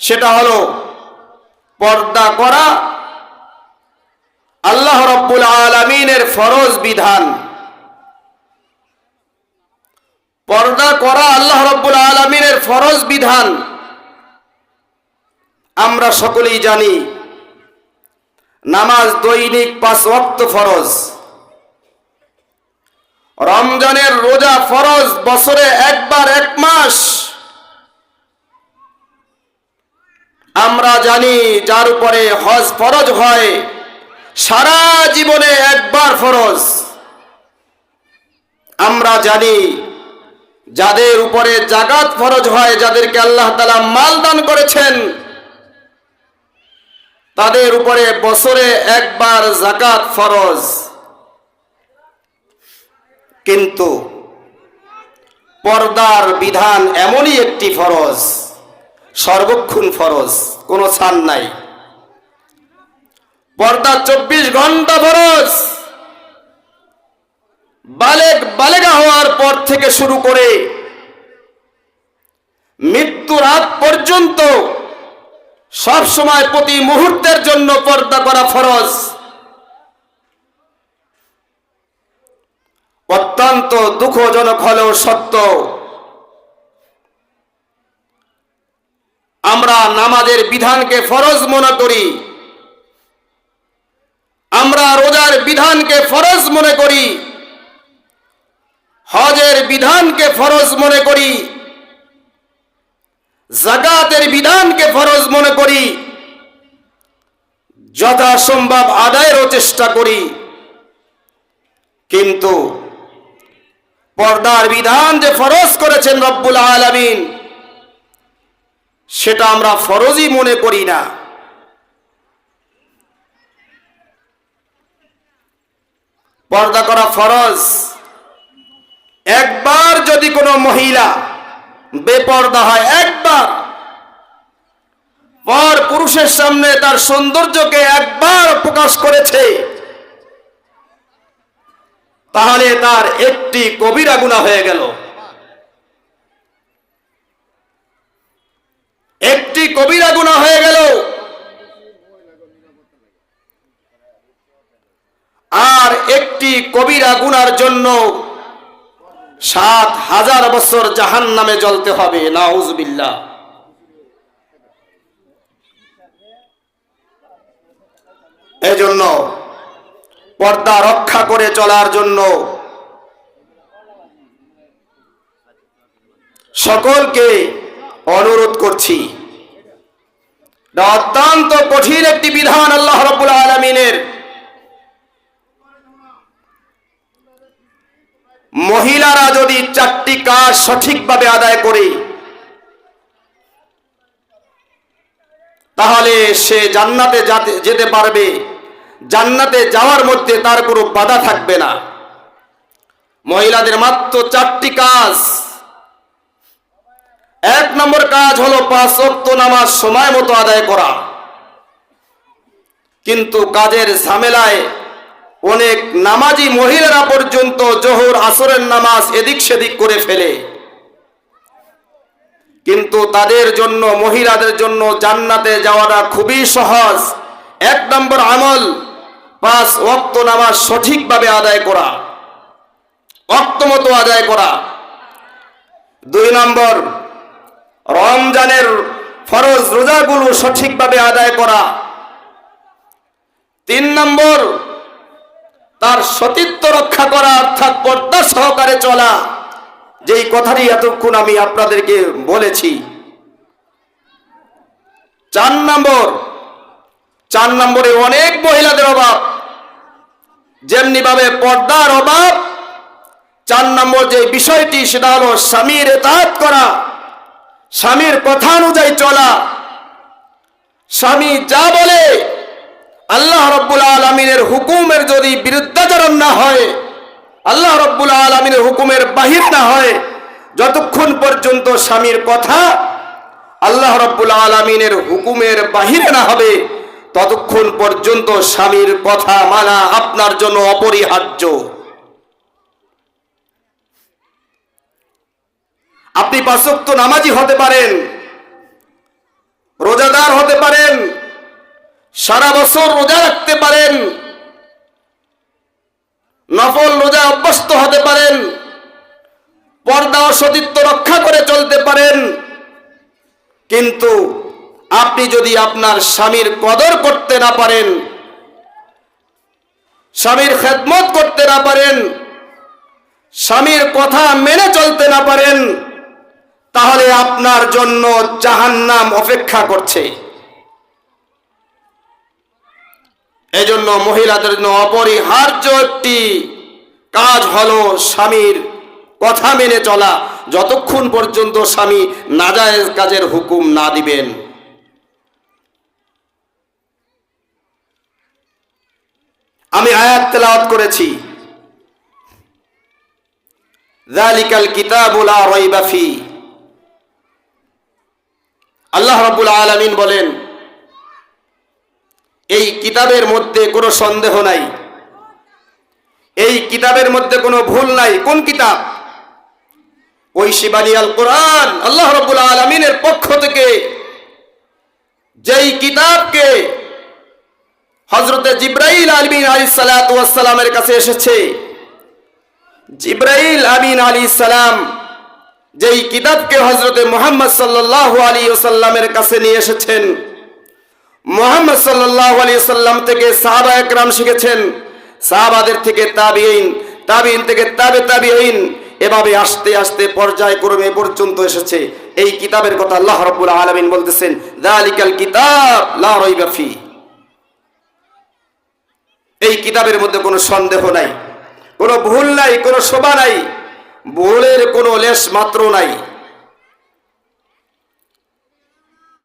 সেটা হলো পর্দা করা, আল্লাহ রব্বুল আলমিনের ফরজ বিধান। পর্দা করা আল্লাহ রব্বুল আলমিনের ফরজ বিধান। আমরা সকলেই জানি, নামাজ দৈনিক পাঁচ ওয়াক্ত ফরজ। রমজানের রোজা ফরজ, বছরে একবার এক মাস। আমরা জানি যার উপরে হজ ফরজ হয়, সারা জীবনে একবার ফরজ। আমরা জানি যাদের উপরে জাগাত ফরজ হয়, যাদেরকে আল্লাহ তালা মাল দান করেছেন, তাদের উপরে বছরে একবার জাকাত ফরজ। কিন্তু পর্দার বিধান এমনই একটি ফরজ। সর্বক্ষণ ফরজ, কোনো ছান নাই। পর্দা চব্বিশ ঘণ্টা ফরজ। বালেক বালেগা হওয়ার পর থেকে শুরু করে মৃত্যুর আগ পর্যন্ত সব সময় প্রতি মুহূর্তের জন্য পর্দা করা ফরজ। অত্যন্ত দুঃখজনক হলেও সত্য আমরা নামাজের বিধানকে ফরজ মনে করি। আমরা রোজার বিধানকে ফরজ মনে করি। হজের বিধানকে ফরজ মনে করি। জাকাতের বিধানকে ফরজ মনে করি। যথাসম্ভব আদায়েরও চেষ্টা করি। কিন্তু পর্দার বিধান যে ফরজ করেছেন রব্বুল আলমিন সেটা আমরা ফরজই মনে করি না। পর্দা করা ফরজ। একবার যদি কোনো মহিলা বেপর্দা হয়, একবার। পর পুরুষের সামনে তার সৌন্দর্যকে একবার প্রকাশ করেছে, তাহলে তার একটি কবিরা গুণা হয়ে গেল। একটি কবিরা গুণা হয়ে গেল। আর একটি কবিরা গুনার জন্য সাত হাজার বছর জাহান নামে জ্বলতে হবে নাউজবিল্লা এজন্য পর্দা রক্ষা করে চলার জন্য সকলকে অনুরোধ করছি। অত্যন্ত কঠিন একটি বিধান আল্লাহ রব্বুল আলমিনের। মহিলারা যদি চারটি কাজ সঠিকভাবে আদায় করে, তাহলে সে জান্নাতে যেতে পারবে। জান্নাতে যাওয়ার মধ্যে তার কোনো বাধা থাকবে না। মহিলাদের মাত্র চারটি কাজ এক নম্বর কাজ হলো পাঁচ ওয়াক্ত নামাজ সময় মতো আদায় করা। কিন্তু কাজের ঝামেলায় অনেক নামাজি মহিলারা পর্যন্ত জোহর, আসরের নামাজ এদিক সেদিক করে ফেলে। কিন্তু তাদের জন্য, মহিলাদের জন্য জান্নাতে যাওয়াটা খুবই সহজ। এক নম্বর আমল, পাঁচ ওয়াক্ত নামাজ সঠিকভাবে আদায় করা। অক্ত মতো আদায় করা। দুই নম্বর রমজানের ফরজ রোজাগুলো সঠিকভাবে আদায় করা। তিন নম্বর, তার সতীত্ব রক্ষা করা অর্থাৎ পর্দা সহকারে চলা। যেই কথাটি এতক্ষণ আমি আপনাদেরকে বলেছি। চার নম্বর, চার নম্বরে অনেক মহিলাদের অভাব। যেমনি ভাবে পর্দার অভাব, চার নম্বর যে বিষয়টি সেটা হলো স্বামীর এতাহাত করা। স্বামীর কথা অনুযায়ী চলা। স্বামী যা বলে, আল্লাহ রব্বুল আলমিনের হুকুমের যদি বিরুদ্ধাচরণ না হয়, আল্লাহ রব্বুল আলমিনের হুকুমের বাহির না হয়, যতক্ষণ পর্যন্ত স্বামীর কথা আল্লাহ রব্বুল আলমিনের হুকুমের বাহিরে না হবে, ততক্ষণ পর্যন্ত স্বামীর কথা মানা আপনার জন্য অপরিহার্য। আপনি পাঁচক্ত নামাজি হতে পারেন, রোজাদার হতে পারেন, সারা বছর রোজা রাখতে পারেন, নফল রোজা অভ্যস্ত হতে পারেন, পর্দা ও সতীত্ব রক্ষা করে চলতে পারেন। কিন্তু আপনি যদি আপনার স্বামীর কদর করতে না পারেন, স্বামীর খেদমত করতে না পারেন, স্বামীর কথা মেনে চলতে না পারেন তাহলে আপনার জন্য জাহান্নাম অপেক্ষা করছে। এজন্য মহিলাদের জন্য অপরিহার্য একটি কাজ হলো স্বামীর কথা মেনে চলা। যতক্ষণ পর্যন্ত স্বামী নাজায়েজ কাজের হুকুম না দিবেন। আমি আয়াত তেলাওয়াত করেছি। যালিকাল কিতাবুল রাইবা ফি আল্লাহ রাব্বুল আলামিন বলেন, এই কিতাবের মধ্যে কোনো সন্দেহ নাই। এই কিতাবের মধ্যে কোনো ভুল নাই। কোন কিতাব? ওই শিবানী আল কোরআন। আল্লাহ রব্বুল আলমিনের পক্ষ থেকে যেই কিতাবকে হজরতে জিব্রাইল আলমিন আলী সালাতামের কাছে এসেছে, জিব্রাইল আমিন আলী সালাম যেই কিতাবকে হজরতে মোহাম্মদ সাল্লাহ আলী ওসাল্লামের কাছে নিয়ে এসেছেন, মোহাম্মদ সাল্লাহ আলী সাল্লাম থেকে সাহাবা একরাম শিখেছেন, সাহাবাদের থেকে তাবিইন তাবিইন থেকে তাবে তাবিইন এভাবে আস্তে আস্তে পর্যায়ক্রমে পর্যন্ত এসেছে। এই কিতাবের কথা আল্লাহ রাব্বুল আলামিন বলতেছেন, যালিকাল কিতাব লা রাইবা ফি। এই কিতাবের মধ্যে কোনো সন্দেহ নাই, কোনো ভুল নাই, কোনো শোভা নাই। ভুলের কোনো লেশ মাত্র নাই।